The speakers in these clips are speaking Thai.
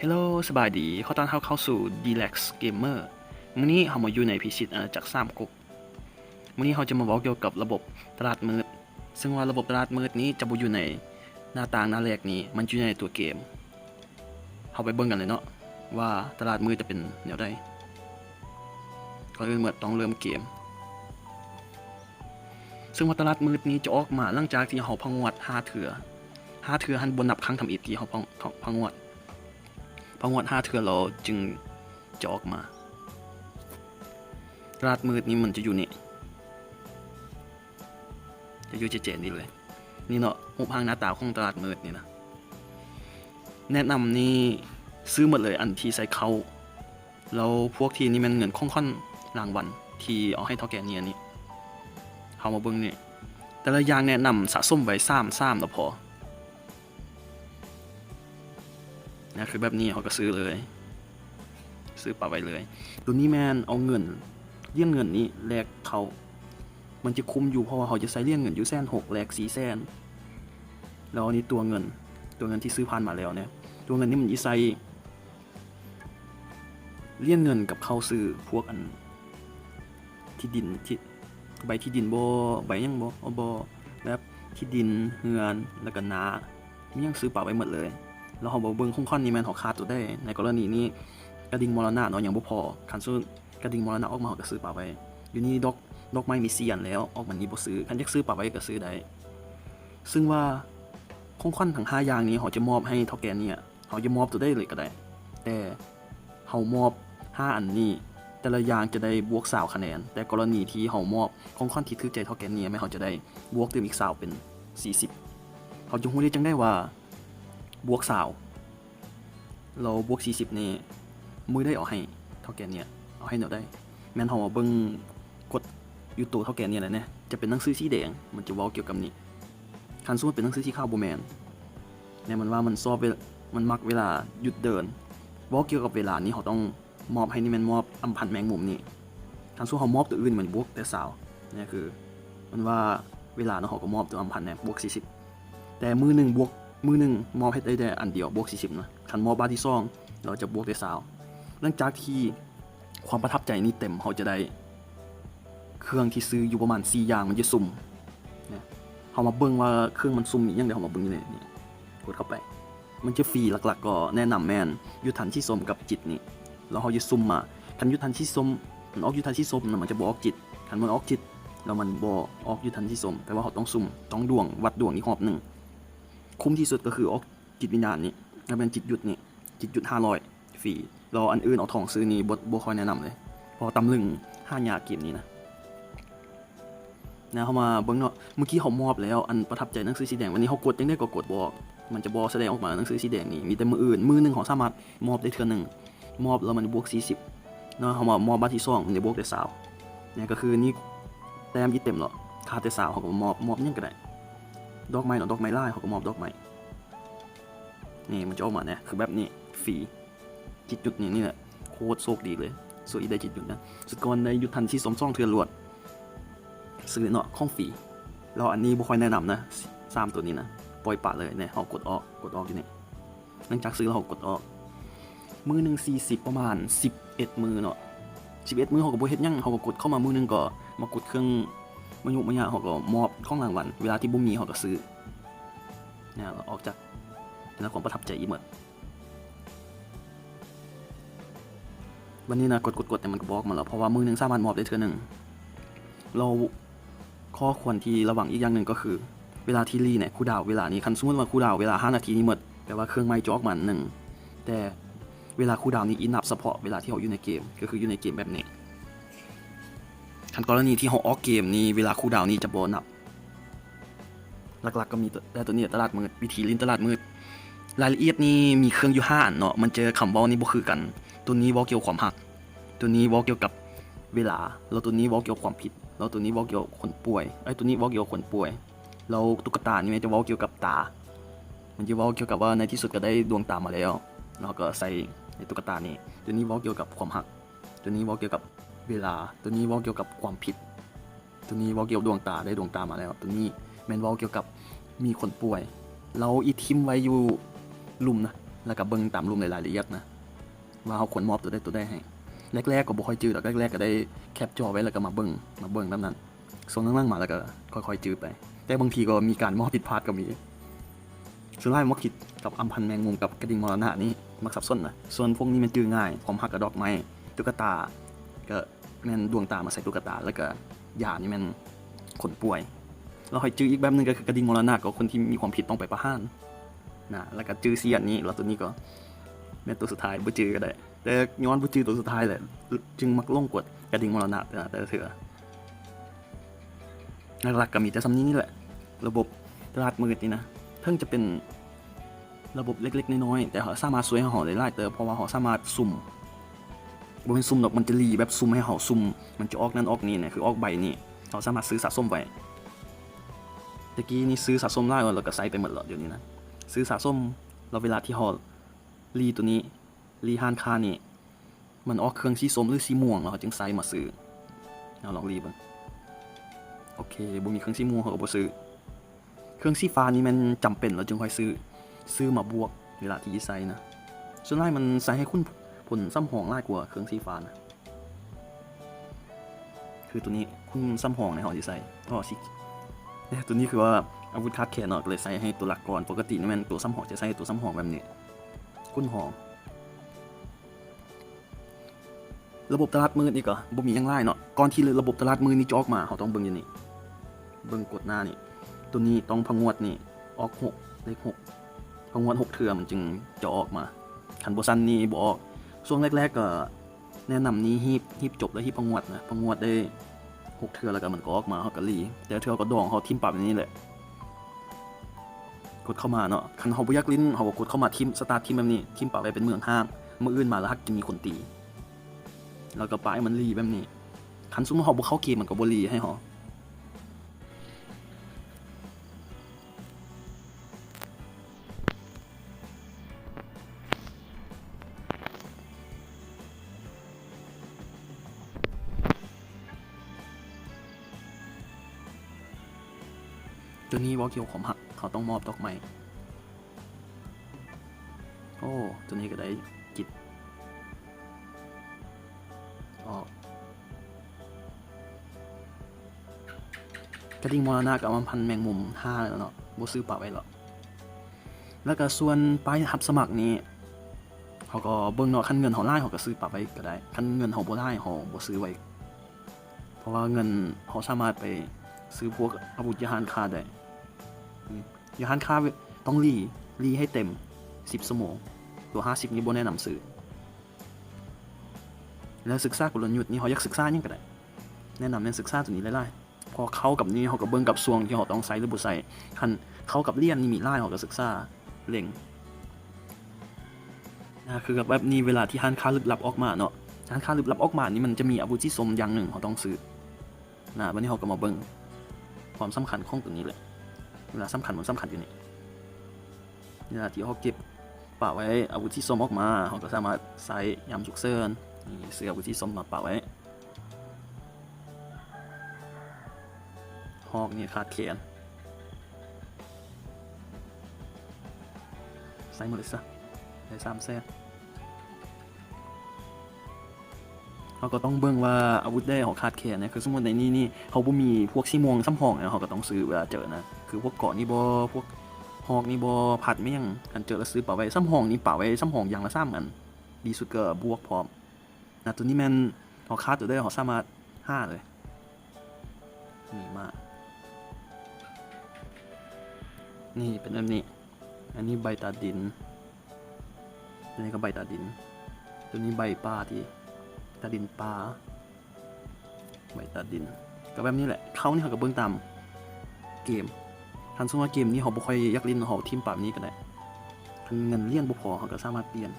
ฮลโลสบายดีขอต้อนรับเข้าสู่ Relax Gamer มื้อนี้เรามาอยู่ในพิชิตอาณาจักรสามก๊กมื้อนี้เราจะมาบอกเกี่ยวกับระบบตลาดมืด ซึ่งว่าระบบตลาดมืดนี้จะบ่อยู่ในหน้าต่างหน้าแรกนี้ มันอยู่ในตัวเกมเราไปเบิ่งกันเลยเนาะว่าตลาดมืดจะเป็นแนวใดก่อนอื่นเมื่อต้องเริ่มเกม ซึ่งว่าตลาดมืดนี้จะออกมาหลังจากที่เราพังวดห้าเถื่อห้าเถื่อหันบนนับครั้งทำอิฐที่เราพังพังวด พองวดห้าเทือเราจึงจะออกมาตลาดมืดนี้มันจะอยู่นี่ จะอยู่เจนๆนี่เลย นี่เนาะหูพังหน้าตาของตลาดมืดนี่นะ แนะนำนี่ซื้อหมดเลยอันที่ใส่เขาแล้วพวกที่นี่มันเงินค่อนๆรางวัลที่เอาให้เท่าแก่เนี่ยนี่เขามาเบิ่งนี่แต่ละอย่างแนะนำสะสมไว้ซ้ำซ้ำแล้วพอ นะคือแบบนี้เขาก็ซื้อเลย ซื้อปรับไว้เลยตัวนี้แมนเอาเงินเลี่ยงเงินนี้แลกเขา มันจะคุ้มอยู่เพราะว่าเขาจะใช้เลี่ยงเงินอยู่แสนหกแลกสี่แสนแล้วอันนี้ตัวเงิน ตัวเงินที่ซื้อผ่านมาแล้วเนี่ย ตัวเงินนี่มันจะใส่เลี่ยงเงินกับเข้าซื้อพวกอัน ที่ดินที่ใบที่ดินโบใบยังโบโบแบบที่ดินเฮือนแล้วก็นามียังซื้อปรับไว้หมดเลย แล้วเขาบอกเบิ้งคงค่อนนี้แมนเขาขาดตัวได้ ในกรณีนี้กระดิ่งมรณะเนาะยังบ่พอคันซื้อกระดิ่งมรณะออกมาเขาก็ซื้อปลาไว้ อยู่นี่ดอกดอกไม้มีเสียนแล้วออกมานี้บ่ซื้อคันอยากซื้อปลาไว้ก็ซื้อได้ ซึ่งว่าคงค่อนทั้งห้าอย่างนี้เขาจะมอบให้เท่าแก่เนี่ยเขาจะมอบตัวได้เลยก็ได้ แต่เขามอบห้าอันนี้แต่ละอย่างจะได้บวกสาวคะแนน แต่กรณีที่เขามอบคงค่อนที่ถือใจเท่าแก่เนี่ยไม่เขาจะได้บวกเติมอีกสาวเป็น 40เขาจะรู้ได้จังได้ว่า บวกสาว เราบวก40นี่มือได้เอาให้เท่าแก่เนี่ยเอาให้เดี๋ยวได้ แมนเฮามาเบิ่งกดอยู่ตัวเท่าแก่เนี่ยแหละเนี่ยจะเป็นหนังสือสีแดง มันจะว้าเกี่ยวกับนี้คันสมมุติเป็นหนังสือสีขาวบ่แมนเนี่ยมันว่ามันซอบเวลมันมักเวลาหยุดเดินว้าเกี่ยวกับเวลานี้เขาต้องมอบให้นี่แมันมอบอำพันแมงมุมนี่คันสู้เขามอบตัวอื่นเหมือนบวกแต่สาวเนี่ยคือ มันว่าเวลาเนาะเขาก็มอบตัวอำพันเนี่ยบวก40แต่มือหนึ่งบวก มือหนึ่งมอบให้ได้แต่อันเดียวบวก40นะคันมอบบาทที่สองเราจะบวกได้สาวหลังจากที่ความประทับใจนี้เต็มเขาจะได้ เครื่องที่ซื้ออยู่ประมาณ4อย่างมันจะสุ่มเนี่ยเขามาเบิ่งว่าเครื่องมันสุ่มอีกอย่างเดียวเขามาเบิ่งนี่เลยนี่กดเข้าไป มันจะฟรีหลักๆ ก็แนะนำแมนยุทธันที่สมกับจิตนี่แล้วเขาจะสุ่มมาคันยุทธันที่สมมันออกยุทธันที่สมน่ะมันจะบออกจิตคันมันออกจิตแล้วมันบอออกยุทธันที่สมแปลว่าเขาต้องสุ่มต้องดวงวัดดวงอีกรอบหนึ่ง คุ้มที่สุดก็คือออกจิตวิญญาณนี่ถ้าเป็นจิตหยุดนี่จิตหยุดห้าร้อยฟรีรออันอื่นเอาทองซื้อนี่บบ่คอยแนะนำเลย พอตำลึงห้ายาเกมนี้นะนะเขามาเบิ้งเนาะเมื่อกี้เขามอบแล้วอันประทับใจหนังสือสีแดงวันนี้เขากดยังได้ก็กดบอกมันจะบอแสดงออกมาหนังสือสีแดงนี่มีแต่มืออื่นมือหนึ่งของสามารถมอบได้เทื่อหนึ่งมอบแล้วมันบวกสี่สิบเนาะเขามามอบบัตรที่สองมันจะบวกได้สาวเนี่ยก็คือนี่แต้มยี่เต็มหรอคาแต่สาวเขาก็มอบมอบยังก็ได้ ดอกไม้เนาะดอกไม้ไล่เขาก็มอบดอกไม้นี่มันจะออกมาเนี่ยคือแบบนี้ฟรีจิตหยุดนี่นี่แหละโคตรโชคดีเลยสวยได้จิตหยุดนะสุดก่อนในยุทธันที่สมซ่องเทือนรวดซื้อเนาะข้องฟรีเราอันนี้บ่ค่อยแนะนำนะสามตัวนี้นะปล่อยปะเลยเนี่ยเขากดออกกดออกอยู่นี่หลังจากซื้อเขากดออก มือหนึ่งสี่สิบประมาณสิบเอ็ดมือเนาะสิบเอ็ดมือเขาก็บ่เฮ็ดยังเขาก็กดเข้ามามือหนึ่งก็มากดเครื่อง มายุมายาเขาก็มอบของรางวัลเวลาที่บ่มีเขาก็ซื้อเนี่ยเราออกจากเป็นความประทับใจอีกหมดวันนี้นะกดกดกดแต่มันก็บอกมาแล้วเพราะว่ามือหนึ่งสามารถมอบได้เทื่อหนึ่งเราข้อควรที่ระวังอีกอย่างหนึ่งก็คือ เวลาที่รีเนี่ยคูลดาวเวลานี้คันสมมติว่าคูลดาวเวลา 5 นาทีนี้หมดแปลว่าเครื่องไม่จอกมาหนึ่งแต่เวลาคูลดาวน์นี้อินับเฉพาะเวลาที่เขาอยู่ในเกมก็คืออยู่ในเกมแบบนี้ คันกรณีที่เขาออกเกมนี้เวลาคูลดาวนี้จะโบนับ หลักๆก็มีแต่ตัวนี้ตลาดมืดวิธีลิ้นตลาดมืด รายละเอียดนี่มีเครื่องอยู่ห้าอันเนาะมันเจอคำเว้านี่บ่คือกัน ตัวนี้เว้าเกี่ยวกับความหัก ตัวนี้เว้าเกี่ยวกับเวลา แล้วตัวนี้เว้าเกี่ยวกับความผิด แล้วตัวนี้เว้าเกี่ยวกับคนป่วยไอ้ตัวนี้เว้าเกี่ยวกับคนป่วยแล้วตุ๊กตานี่มันจะเว้าเกี่ยวกับตา มันจะเว้าเกี่ยวกับว่าในที่สุดก็ได้ดวงตามาแล้วแล้วก็ใส่ในตุ๊กตานี่ตัวนี้เว้าเกี่ยวกับความหัก ตัวนี้เว้าเกี่ยวกับ เวลา ตัวนี้ว้าเกี่ยวกับความผิด ตัวนี้ว้าเกี่ยวดวงตาได้ดวงตามาแล้ว ตัวนี้แมนว้าเกี่ยวกับมีคนป่วย เราอีทิมไว้อยู่ลุมนะ แล้วก็เบิ่งตามรูมในรายละเอียดนะ ว่าเขาควรมอบตัวได้ตัวได้ให้ แรกๆก็บ่ค่อยจืดหรอกแรกๆก็ได้แคปจอไว้แล้วก็มาเบิ่งมาเบิ่งแบบนั้นส่วนล่างๆมาแล้วก็ค่อยๆจืดไป แต่บางทีก็มีการมอบผิดพลาดก็มีส่วนไล่มักคิดกับอัมพันแมงมุมกับกระดิ่งมรณะนี่มักสับสนนะส่วนพวกนี้มันจืดง่ายความหักกับดอกไม้ตุ๊กตา ก็แม่นดวงตามาใส่ตุ๊กตา แล้วก็ยานี่แม่นคนป่วยแล้วคอยจื้ออีกแบบหนึงก็คือกระดิ่งมรณะก็คนที่มีความผิดต้องไปประหารนะแล้วก็จื้อเสียนนี้แล้วตัวนี้ก็แม่ตัวสุดท้ายบ่จื้อก็ได้ แต่ย้อนบ่จื้อตัวสุดท้ายแหละจึงมักล่งกดกระดิ่งมรณะแต่เถื่อหลักก็มีแต่ซ้ำนี้นี่แหละ ระบบตลาดมืดนี่นะเพิ่งจะเป็นระบบเล็กๆน้อยๆแต่เขาสามารถสวยห้เขาได้หลายเติบเพราะว่าเขาสามารถสุ่ม บนซุ่มดอกมันจะรีแบบซุ่มให้เขาซุ่มมันจะออกนั่นออกนี่เนี่ยคือออกใบนี่เราสามารถซื้อสะสมไว้ตะกี้นี่ซื้อสะสมได้แล้วก็ใส่ไปหมดแล้วเดี๋ยวนี้นะซื้อสะสมเราเวลาที่เขารีตัวนี้รีฮานคานี่มันออกเครื่องสีส้มหรือสีม่วงเราจึงใส่มาซื้อเอาลองรีบ้างโอเคบ่มีเครื่องสีม่วงเขาก็บ่ซื้อเครื่องสีฟ้านี่มันจำเป็นเราจึงค่อยซื้อซื้อมาบวกเวลาที่ใส่นะส่วนใหญ่มันใส่ให้คุณ ผลซ้ำหองง่ายกว่าเครื่องสีฟ้านะคือตัวนี้คุณซ้ำหองในหอที่ใส่ก็สิเนี่ยตัวนี้คือว่าอาวุธคาดแขนเนาะก็เลยใส่ให้ตัวหลักก่อนปกตินี่มันตัวซ้ำหองจะใส่ตัวซ้ำหองแบบนี้คุณหองระบบตลาดมืดนี่ก็บ่มียังไล่เนาะก่อนที่ระบบตลาดมืดนี่จะออกมาเขาต้องเบิ่งอย่างนี้เบิ่งกดหน้านี่ตัวนี้ต้องพงวดนี่ออกหกเลขหกพงวดหกเทือมันจึงจะออกมาคันโบซันนี่บออก ช่วงแรก ๆ ก็แนะนำนี้ฮีบฮีบจบแล้วฮีบประงวดนะประงวดได้หกเทือแล้วก็มันก็ออกมาเขาก็รีแต่เทือก็ดองเขาทิมปับอย่างนี้แหละ กดเข้ามาเนาะคันเขาบ่อยากลิ้นเขาก็กดเข้ามาทิมสตาร์ททิมแบบนี้ทิมปับไว้เป็นเมืองห้างเมื่ออื่นมาแล้วฮักจะมีคนตี แล้วก็ปลายมันรีแบบนี้คันซุ่มเขาบ่เข้าเกมมันก็บ่รีให้เขา ตัวนี้ว่าเกียวขอมหักเขาต้องมอบดอกไม้โอ้ ตัวนี้ก็ได้กิจออกกระดิ่งมรณะกับมันพันแมงมุมห้าแล้วเนาะบซื้อปากไว้หรอกแล้วก็ส่วนป้ายรับสมัครนี้เขาก็เบิ่งเนาะคันเงินเขาไล่เขาก็ซื้อปากไว้ก็ได้คันเงินเขาบ่ได้เขาบ่ซื้อไว้ เพราะว่าเงินเขาสามารถไปซื้อพวกอาวุธยาหานคาได้ ยาหานคาต้องรีรีให้เต็ม 10ชั่วโมงตัว 50 นี่บ่แนะนำซื้อแล้วศึกษากลยุทธ์นี่เขาอยากศึกษายังก็ได้ แนะนำในศึกษาตัวนี้ไล่ๆพอเข้ากับนี่เขาก็เบิ่งกับสวงที่เขาต้องใส่หรือบ่ใส่คันเข้ากับเลี่ยนนี่มีไล่เขาก็ศึกษาเล็งนะคือกับแบบนี้เวลาที่ฮันค้าลึกลับออกมาเนาะฮันค้าลึกลับออกมานี่มันจะมีอาวุธที่สมอย่างหนึ่งเขาต้องซื้อนะวันนี้เขาก็มาเบิ่งความสำคัญของตัวนี้เลย เวลาสำคัญมันสำคัญอยู่นี่เวลาที่เขาเก็บปะไว้อาวุธที่สมออกมาเขาก็สามารถใส่ยามฉุกเฉินนี่เสื้ออาวุธที่สมมาปะไว้หอกนี่ขาดแขนใส่หมดเลยซะใส่สามแซ่เขาก็ต้องเบิ่งว่าอาวุธได้ของขาดแขนนี่ยคือสมมติในนี้นี่เขาบ่มีพวกซี่มวงซ้ำหองเนี่ยเขาก็ต้องซื้อเวลาเจอนะ คือพวกเกาะนี่บ่พวกหอกนี่บ่ผัดไม่ยังกันเจอแล้วซื้อปะไว้ซ้ำหองนี่ปะไว้ซ้ำหองอย่างละซ้ำกันดีสุดก็บวกพร้อมนะตัวนี้แมันเขาคาตัวได้เขาสามารถห้าเลยนี่มากนี่เป็นแบบนี้ อันนี้ใบตาดินอันนี้ก็ใบตาดิน ตัวนี้ใบปลาที่ตาดินปลาใบตาดินก็แบบนี้แหละเขานี่เขาก็เบิ่งตามเกม ทันสมมติว่าเกมนี้เขาบ่ค่อยอยักเล่นเขาทีมปรับนี้ก็ได้ทันเงินเลี้ยนบ่พอเขาก็สามารถเปลี่ยน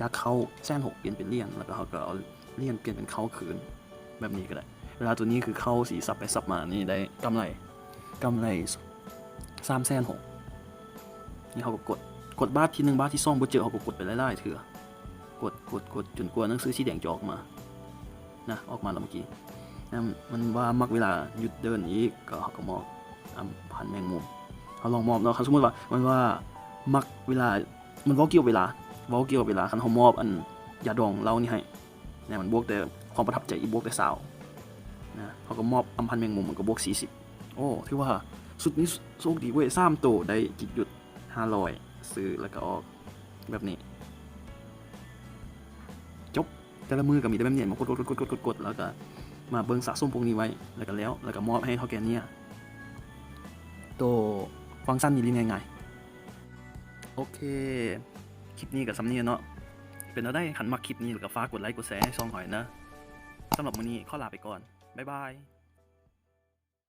จากเขาแซนหกเปลี่ยนเป็นเลี่ยน แล้วก็เขาก็เอาเลี่ยนเปลี่ยนเป็นเขาคืนแบบนี้ก็ได้ เวลาตัวนี้คือเข้าสีสับไปสับมานี่ได้กำไรกำไรสามแสนหกนี่เขาก็กดกดบาทที่หนึ่งบาทที่สองบ่เจอเขาก็กดไปไล่ๆเถื่อกดกดกดจนกลัวหนังสือสีแดงจะออกมานะออกมาแล้วเมื่อกี้นะมันว่ามักเวลาหยุดเดินอีกก็เขาก็มอง อำพันแมงมุมเขาลองมองเนาะเขาสมมติว่ามันว่ามักเวลามันว้าเกี่ยวเวลาว้าเกี่ยวเวลาคันเฮามอบอันยาดองเหล้านี่ให้เนี่ยมันบวกแต่ความประทับใจอีบวกแต่สาวนะเขาก็มอบอำพันธ์แมงมุมมันก็บวก 40 โอ้ถือว่าสุดนี้โชคดีเว้ย3โตได้กิจหยุด500ซื้อแล้วก็ออกแบบนี้จบแต่ละมือก็มีแต่แบบนี้มากดกดกดกดกดกดแล้วก็มาเบิ่งสะสมพวกนี้ไว้แล้วก็แล้วแล้วก็มอบให้เท่าแก่เนี่ย ตัวฟังก์ชันนี้เรียนง่ายๆโอเค คลิปนี้กับซัมเนียเนาะเป็นเราได้ขันมักคลิปนี้แล้วก็ฝากกดไลค์กดแชร์ให้ช่องหอยนะสำหรับวันนี้ขอลาไปก่อน บ๊ายบาย